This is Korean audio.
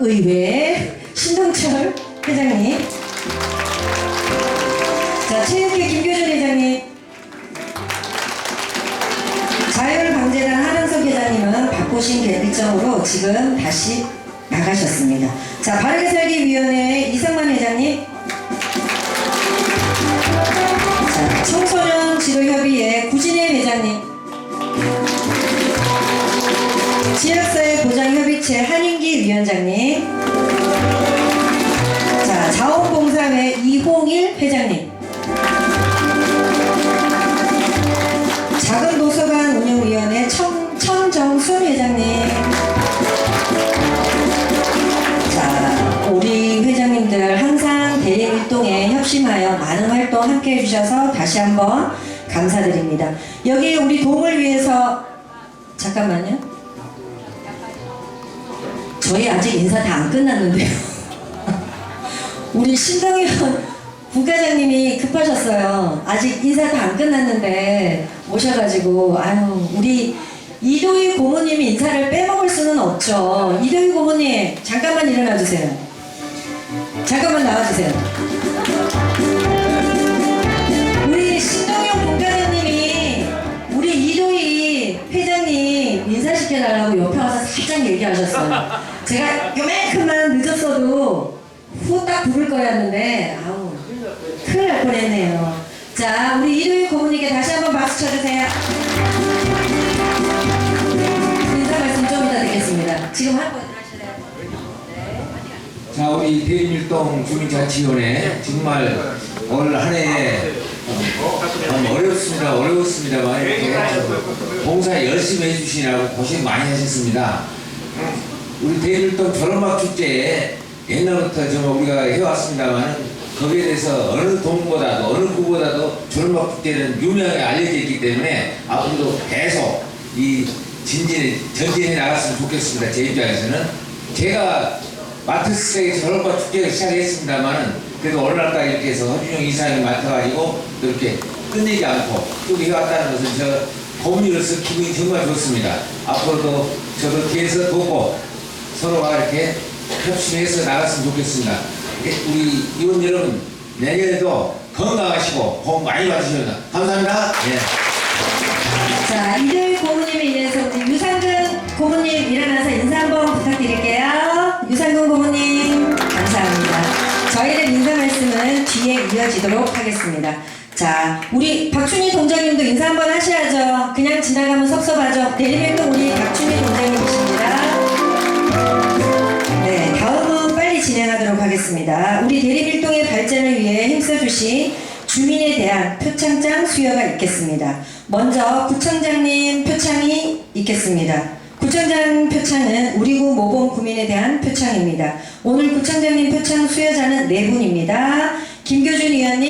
체육의회 신동철 회장님. 자, 체육회 김교준 회장님. 자율방재단 하명석 회장님은 바꾸신 일정으로 지금 다시 나가셨습니다. 자, 바르게 살기 위원회 이상만 회장님. 자, 청소년 지도협의회 구진혜 회장님. 지역사회 보장 협의체 한인기 위원장님. 자, 자원봉사회 이홍일 회장님. 작은 도서관 운영위원회 청, 천정순 회장님. 자, 우리 회장님들 항상 대립일동에 협심하여 많은 활동 함께 해주셔서 다시 한번 감사드립니다. 여기 우리 동을 위해서 잠깐만요. 저희 아직 인사 다 안 끝났는데요. 우리 신동현 국가장님이 급하셨어요. 아직 인사 다 안 끝났는데 오셔가지고 아유 우리 이도희 고모님이 인사를 빼먹을 수는 없죠. 이도희 고모님 잠깐만 일어나 주세요. 잠깐만 나와주세요. 우리 신동현 국가장님이 우리 이도희 회장님 인사시켜달라고 옆에 와서 살짝 얘기하셨어요. 제가 요만큼만 늦었어도 후딱 부를 거였는데 아우 큰일 날 뻔했네요. 자 우리 이도희 고모님께 다시 한번 박수 쳐주세요. 인사 말씀 좀 이따 드리겠습니다. 지금 할 거예요. 자 우리 대림일동 주민자치위원회 정말 올 한해 참 어렵습니다 어려웠습니다만 이렇게 봉사 열심히 해주시느라고 고생 많이 하셨습니다 우리 대림일동 졸업막 축제에 옛날부터 좀 우리가 해왔습니다만 거기에 대해서 어느 동보다도 어느 구보다도 졸업막 축제는 유명하게 알려져 있기 때문에 앞으로도 계속 이 진진 전진해 나갔으면 좋겠습니다 제 입장에서는 제가 마트스에 졸업과 축제를 시작했습니다만은 그래도 오늘날까지 이렇게 해서 허준영 이사님이 맡아가지고 이렇게 끝내지 않고 쭉 해왔다는 것은 저 고문으로서 기분이 정말 좋습니다. 앞으로도 저도 뒤에서 돕고 서로가 이렇게 협심해서 나갔으면 좋겠습니다. 예, 우리 의원 여러분 내년에도 건강하시고 복 많이 받으시면 감사합니다. 예. 자, 이들 고모님에 인해서 우리 유상근 고모님 일어나서 인사 한번 부탁드릴게요. 유상근 고모님, 감사합니다. 저희의 인사 말씀은 뒤에 이어지도록 하겠습니다. 자, 우리 박춘희 동장님도 인사 한번 하셔야죠. 그냥 지나가면 섭섭하죠. 내리면도 우리 박춘희 동장 진행하도록 하겠습니다. 우리 대립일동의 발전을 위해 힘써주신 주민에 대한 표창장 수여가 있겠습니다. 먼저 구청장님 표창이 있겠습니다. 구청장 표창은 우리구 모범 구민에 대한 표창입니다. 오늘 구청장님 표창 수여자는 네 분입니다. 김교준 의원님.